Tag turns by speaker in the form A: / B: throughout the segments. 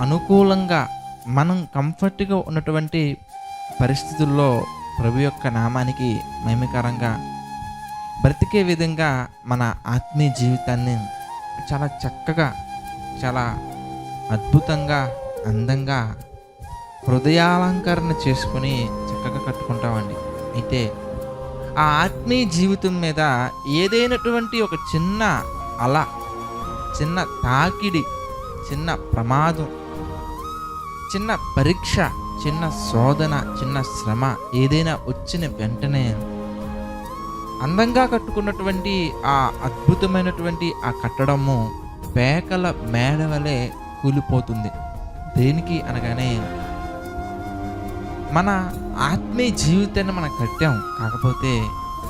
A: అనుకూలంగా మనం కంఫర్ట్గా ఉన్నటువంటి పరిస్థితుల్లో ప్రభు యొక్క నామానికి మహిమకరంగా బ్రతికే విధంగా మన ఆత్మీయ జీవితాన్ని చాలా చక్కగా చాలా అద్భుతంగా అందంగా హృదయాలంకరణ చేసుకుని చక్కగా కట్టుకుంటామండి. అయితే ఆ ఆత్మీయ జీవితం మీద ఏదైనటువంటి ఒక చిన్న అల చిన్న తాకిడి చిన్న ప్రమాదం చిన్న పరీక్ష చిన్న శోధన చిన్న శ్రమ ఏదైనా వచ్చిన వెంటనే అందంగా కట్టుకున్నటువంటి ఆ అద్భుతమైనటువంటి ఆ కట్టడము పేకల మేడ వలె కూలిపోతుంది. దేనికి అనగానే మన ఆత్మీయ జీవితాన్ని మనం కట్టాం. కాకపోతే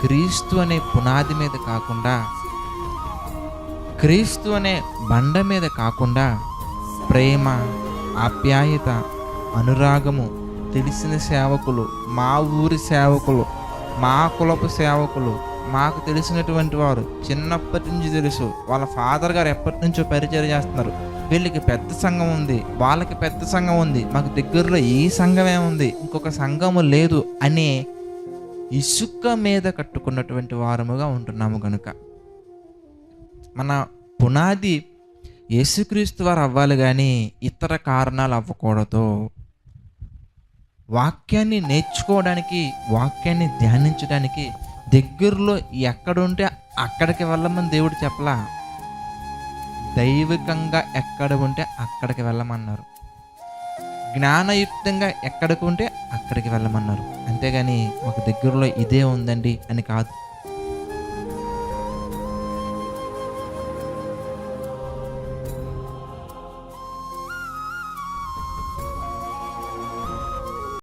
A: క్రీస్తు అనే పునాది మీద కాకుండా క్రీస్తు అనే బండ మీద కాకుండా ప్రేమ ఆప్యాయత అనురాగము తెలిసిన సేవకులు మా ఊరి సేవకులు మా కులపు సేవకులు మాకు తెలిసినటువంటి వారు చిన్నప్పటి నుంచి తెలుసు. వాళ్ళ ఫాదర్ గారు ఎప్పటి నుంచో పరిచయం చేస్తున్నారు. వీళ్ళకి పెద్ద సంఘం ఉంది. వాళ్ళకి పెద్ద సంఘం ఉంది. మాకు దగ్గరలో ఈ సంఘమే ఉంది. ఇంకొక సంఘము లేదు అనే ఇసుక మీద కట్టుకున్నటువంటి వారముగా ఉంటున్నాము కనుక మన పునాది యేసుక్రీస్తు వారు అవ్వాలి కానీ ఇతర కారణాలు అవ్వకూడదు. వాక్యాన్ని నేర్చుకోవడానికి వాక్యాన్ని ధ్యానించడానికి దగ్గరలో ఎక్కడుంటే అక్కడికి వెళ్ళమని దేవుడు చెప్పలా? దైవికంగా ఎక్కడ ఉంటే అక్కడికి వెళ్ళమన్నారు. జ్ఞానయుక్తంగా ఎక్కడికి ఉంటే అక్కడికి వెళ్ళమన్నారు. అంతేగాని ఒక దగ్గరలో ఇదే ఉందండి అని కాదు.